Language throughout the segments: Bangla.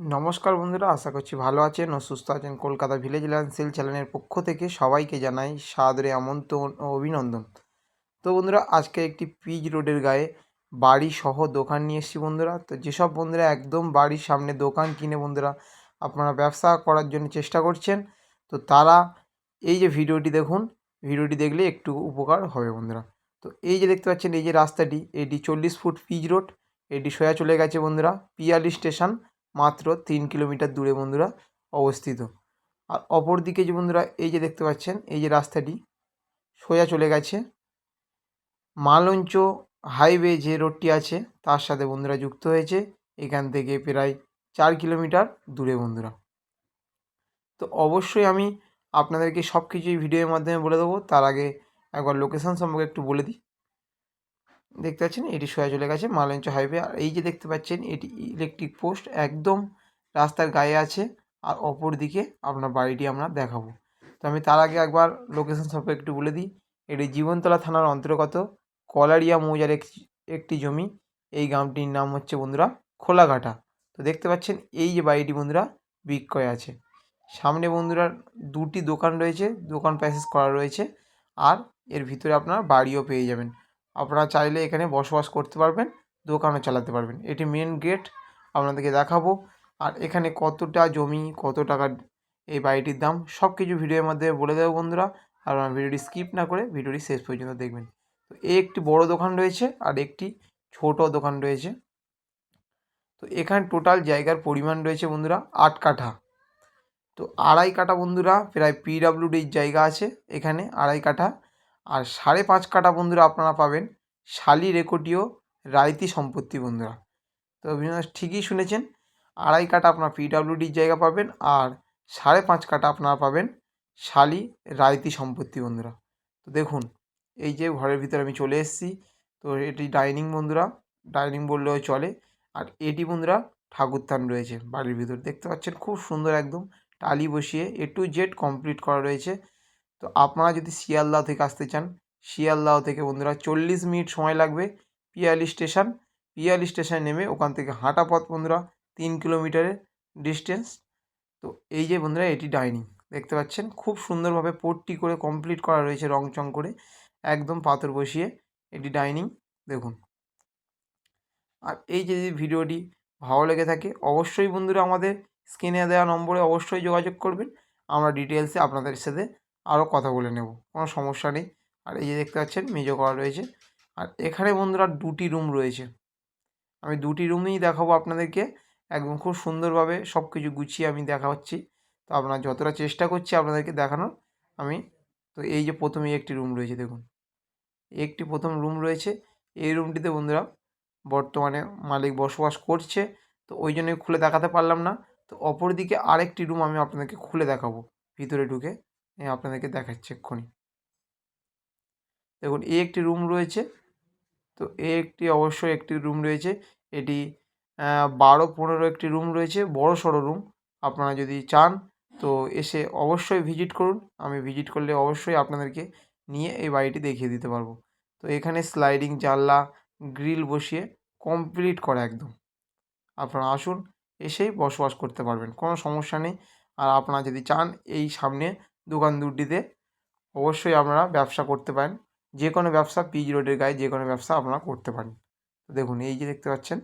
নমস্কার বন্ধুরা, আশা করছি ভালো আছেন ও সুস্থ আছেন। কলকাতা ভিলেজ ল্যান্ড সেল চ্যানেলের পক্ষ থেকে সবাইকে জানাই সাদরে আমন্ত্রণ ও অভিনন্দন। তো বন্ধুরা, আজকে একটি পিচ রোডের গায়ে বাড়ি সহ দোকান নিয়ে এসেছি বন্ধুরা। তো যেসব বন্ধুরা একদম বাড়ির সামনে দোকান কিনে বন্ধুরা আপনারা ব্যবসা করার জন্য চেষ্টা করছেন, তো তারা এই যে ভিডিওটি দেখুন, ভিডিওটি দেখলে একটু উপকার হবে বন্ধুরা। তো এই যে দেখতে পাচ্ছেন, এই যে রাস্তাটি, এটি চল্লিশ ফুট পিচ রোড, এটি সোজা চলে গেছে বন্ধুরা, পিয়ালি স্টেশন। মাত্র তিন কিলোমিটার দূরে বন্ধুরা অবস্থিত। আর অপর দিকে যে বন্ধুরা, এই যে দেখতে পাচ্ছেন, এই যে রাস্তাটি সোজা চলে গেছে। মালঞ্চ হাইওয়ে যে রোডটি আছে, তার সাথে বন্ধুরা যুক্ত হয়েছে। এখান থেকে প্রায় চার কিলোমিটার দূরে বন্ধুরা। তো অবশ্যই আমি আপনাদেরকে সব কিছুই ভিডিওর মাধ্যমে বলে দেবো। তার আগে একবার লোকেশান সম্পর্কে একটু বলে দিই। দেখতে পাচ্ছেন, এটি সোজা চলে গেছে মালঞ্চ হাইওয়ে। আর এই যে দেখতে পাচ্ছেন, এটি ইলেকট্রিক পোস্ট একদম রাস্তার গায়ে আছে। আর অপর দিকে আপনার বাড়িটি আমরা দেখাবো। তো আমি তার আগে একবার লোকেশন সম্পর্কে একটু বলে দিই। এটি জীবনতলা থানার অন্তর্গত কলারিয়া মৌজার একটি একটি জমি। এই গ্রামটির নাম হচ্ছে বন্ধুরা খোলাঘাটা। তো দেখতে পাচ্ছেন, এই যে বাড়িটি বন্ধুরা বিক্রয় আছে। সামনে বন্ধুরা দুটি দোকান রয়েছে। দোকান প্যাসেজ করা রয়েছে। আর এর ভিতরে আপনারা বাড়িও পেয়ে যাবেন। আপনারা চাইলে এখানে বসবাস করতে পারবেন, দোকানও চালাতে পারবেন। এটি মেন গেট আপনাদেরকে দেখাবো। আর এখানে কতটা জমি, কত টাকার এই বাড়িটির দাম সব কিছু ভিডিওর মধ্যে বলে দেবো বন্ধুরা। আর ভিডিওটি স্কিপ না করে ভিডিওটি শেষ পর্যন্ত দেখবেন। তো এই একটি বড় দোকান রয়েছে আর একটি ছোট দোকান রয়েছে। তো এখানে টোটাল জায়গার পরিমাণ রয়েছে বন্ধুরা আট কাঠা। তো আড়াই কাঠা বন্ধুরা, প্রায় পিডাব্লিউডির জায়গা আছে এখানে আড়াই কাঠা। আর সাড়ে পাঁচ কাটা বন্ধুরা আপনারা পাবেন শালি রেকর্ডীয় রাইতি সম্পত্তি বন্ধুরা। তো বিনোদ ঠিকই শুনেছেন, আড়াই কাঠা আপনার পিডাব্লিউডির জায়গা পাবেন আর সাড়ে পাঁচ কাঠা আপনারা পাবেন শালি রাইতি সম্পত্তি বন্ধুরা। তো দেখুন, এই যে ঘরের ভিতরে আমি চলে এসেছি, তো এটি ডাইনিং বন্ধুরা, ডাইনিং বললেও চলে। আর এটি বন্ধুরা ঠাকুরথান রয়েছে, বাড়ির ভিতর। দেখতে পাচ্ছেন, খুব সুন্দর একদম টালি বসিয়ে এ টু জেড কমপ্লিট করা রয়েছে। তো আপনারা যদি শিয়ালদাহ থেকে আসতে চান, শিয়ালদাহ থেকে বন্ধুরা চল্লিশ মিনিট সময় লাগবে পিয়ালি স্টেশন। পিয়ালি স্টেশনে নেমে ওখান থেকে হাঁটা পথ বন্ধুরা তিন কিলোমিটারের ডিস্টেন্স। তো এই যে বন্ধুরা এটি ডাইনিং, দেখতে পাচ্ছেন? খুব সুন্দরভাবে পোর্টটি করে কমপ্লিট করা রয়েছে রং চং করে, একদম পাথর বসিয়ে এটি ডাইনিং, দেখুন। আর এই যে ভিডিওটি ভালো লেগে থাকে, অবশ্যই বন্ধুরা আমাদের স্ক্রিনে দেওয়া নম্বরে অবশ্যই যোগাযোগ করবেন। আমরা ডিটেলসে আপনাদের সাথে আরও কথা বলে নেব, কোনো সমস্যা নেই। আর এই যে দেখতে পাচ্ছেন, মেজো করা রয়েছে। আর এখানে বন্ধুরা দুটি রুম রয়েছে। আমি দুটি রুমেই দেখাবো আপনাদেরকে। একদম খুব সুন্দরভাবে সব কিছু গুছিয়ে আমি দেখাচ্ছি। তো আপনার যতটা চেষ্টা করছি আপনাদেরকে দেখানোর, আমি তো এই যে প্রথমেই একটি রুম রয়েছে, দেখুন। একটি প্রথম রুম রয়েছে। এই রুমটিতে বন্ধুরা বর্তমানে মালিক বসবাস করছে। তো ওই জন্যই খুলে দেখাতে পারলাম না। তো অপরদিকে আরেকটি রুম আমি আপনাদেরকে খুলে দেখাবো, ভিতরে ঢুকে। আপনাদেরকে দেখাচ্ছি এক্ষুনি। দেখুন এই একটি রুম রয়েছে। তো এ একটি অবশ্যই একটি রুম রয়েছে। এটি বারো পনেরো একটি রুম রয়েছে। বড় সড়ো রুম। আপনারা যদি চান, তো এসে অবশ্যই ভিজিট করুন। আমি ভিজিট করলে অবশ্যই আপনাদেরকে নিয়ে এই বাড়িটি দেখিয়ে দিতে পারব। তো এখানে স্লাইডিং, জানলা, গ্রিল বসিয়ে কমপ্লিট করা একদম। আপনারা আসুন, এসেই বসবাস করতে পারবেন। কোনো সমস্যা নেই। আর আপনারা যদি চান, এই সামনে দোকান দুটিতে অবশ্যই আপনারা ব্যবসা করতে পারেন। যে কোনো ব্যবসা পিচ রোডের গায়ে যে কোনো ব্যবসা আপনারা করতে পারেন। তো দেখুন, এই যে দেখতে পাচ্ছেন।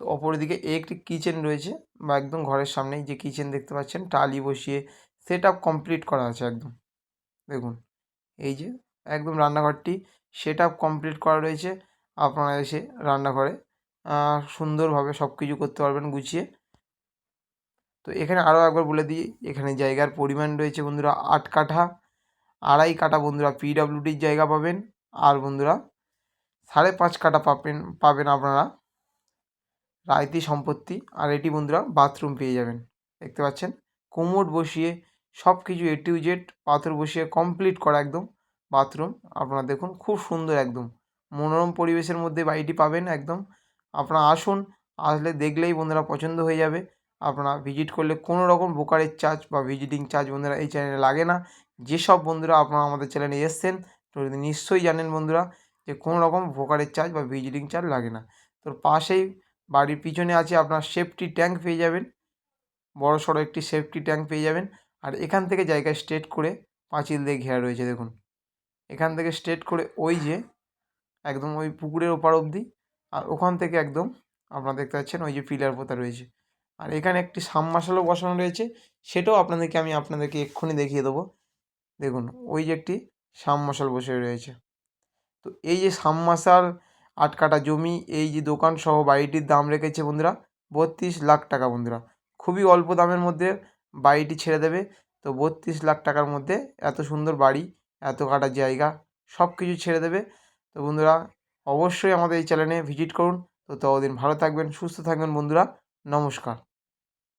তো অপরদিকে একটি কিচেন রয়েছে বা একদম ঘরের সামনেই যে কিচেন দেখতে পাচ্ছেন, টালি বসিয়ে সেট আপ কমপ্লিট করা আছে একদম। দেখুন, এই যে একদম রান্নাঘরটি সেট আপ কমপ্লিট করা রয়েছে। আপনারা এসে রান্নাঘরে সুন্দরভাবে সব কিছু করতে পারবেন গুছিয়ে। তো এখানে আরও একবার বলে দিই, এখানে জায়গার পরিমাণ রয়েছে বন্ধুরা আট কাঠা, আড়াই কাটা বন্ধুরা পিডাব্লিউডির জায়গা পাবেন, আর বন্ধুরা সাড়ে পাঁচ কাটা পাবেন পাবেন আপনারা রায়তি সম্পত্তি, আর এটি বন্ধুরা বাথরুম পেয়ে যাবেন, দেখতে পাচ্ছেন? কোমোড বসিয়ে সব কিছু এ টু জেড পাথর বসিয়ে কমপ্লিট করা একদম বাথরুম, আপনারা দেখুন খুব সুন্দর একদম, মনোরম পরিবেশের মধ্যে বাড়িটি পাবেন একদম, আপনারা আসুন, আসলে দেখলেই বন্ধুরা পছন্দ হয়ে যাবে আপনারা ভিজিট করলে কোনো রকম ব্রোকারেজ চার্জ বা ভিজিটিং চার্জ বন্ধুরা এই চ্যানেলে লাগে না। যেসব বন্ধুরা আপনারা আমাদের চ্যানেলে এসছেন, তো নিশ্চয়ই জানেন বন্ধুরা যে কোনো রকম ব্রোকারেজ চার্জ বা ভিজিটিং চার্জ লাগে না। তোর পাশেই বাড়ির পিছনে আছে আপনার সেফটি ট্যাঙ্ক পেয়ে যাবেন। বড় সড়ো একটি সেফটি ট্যাঙ্ক পেয়ে যাবেন। আর এখান থেকে জায়গা স্ট্রেট করে পাঁচিল দিয়ে ঘেরা রয়েছে দেখুন। এখান থেকে স্ট্রেট করে ওই যে একদম ওই পুকুরের ওপার অবধি আর ওখান থেকে একদম আপনারা দেখতে পাচ্ছেন ওই যে পিলার পোতা রয়েছে। আর এখানে একটি সাবমার্শালও বসানো রয়েছে। সেটাও আপনাদেরকে আমি আপনাদেরকে এক্ষুনি দেখিয়ে দেবো। দেখুন, ওই যে একটি সাবমার্শাল বসে রয়েছে। তো এই যে সাবমার্শাল আট কাঠা জমি, এই যে দোকান সহ বাড়িটির দাম রেখেছে বন্ধুরা বত্রিশ লাখ টাকা বন্ধুরা। খুবই অল্প দামের মধ্যে বাড়িটি ছেড়ে দেবে। তো বত্রিশ লাখ টাকার মধ্যে এত সুন্দর বাড়ি, এত কাটা জায়গা সব কিছু ছেড়ে দেবে। তো বন্ধুরা অবশ্যই আমাদের এই চ্যানেলে ভিজিট করুন। তো ততদিন ভালো থাকবেন, সুস্থ থাকবেন বন্ধুরা। নমস্কার।